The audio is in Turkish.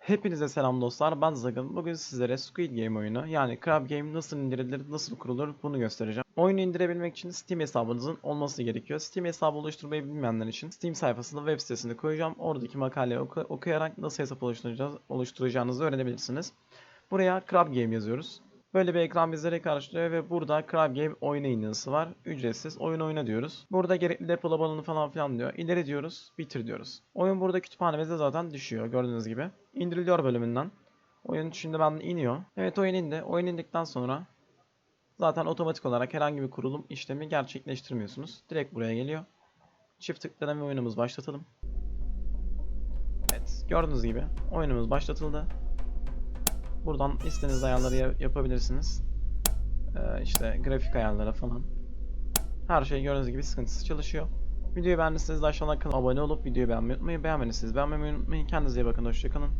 Hepinize selam dostlar. Ben Zagan. Bugün sizlere Squid Game oyunu yani Crab Game nasıl indirilir, nasıl kurulur bunu göstereceğim. Oyunu indirebilmek için Steam hesabınızın olması gerekiyor. Steam hesabı oluşturmayı bilmeyenler için Steam sayfasında web sitesinde koyacağım. Oradaki makaleyi oku- okuyarak nasıl hesap oluşturacağınızı öğrenebilirsiniz. Buraya Crab Game yazıyoruz. Böyle bir ekran bizlere karşılıyor ve burada Crab Game oynayın yazısı var. Ücretsiz oyun oyna diyoruz. Burada gerekli depola balonu falan filan diyor. İleri diyoruz, bitir diyoruz. Oyun burada kütüphanemizde zaten düşüyor gördüğünüz gibi. İndiriliyor bölümünden. Oyun şimdi ben iniyor. Evet oyun indi. Oyun indikten sonra zaten otomatik olarak herhangi bir kurulum işlemi gerçekleştirmiyorsunuz. Direkt buraya geliyor. Çift tıkladan ve oyunumuz başlatalım. Evet gördüğünüz gibi oyunumuz başlatıldı. Buradan istediğiniz ayarları ya- yapabilirsiniz. Ee, işte grafik ayarları falan. Her şey gördüğünüz gibi sıkıntısız çalışıyor. Videoyu beğendiyseniz aşağıdan kanala abone olup videoyu beğenmeyi unutmayın. Beğenmediyseniz beğenmeyi unutmayın. Kendinize iyi bakın. Hoşçakalın.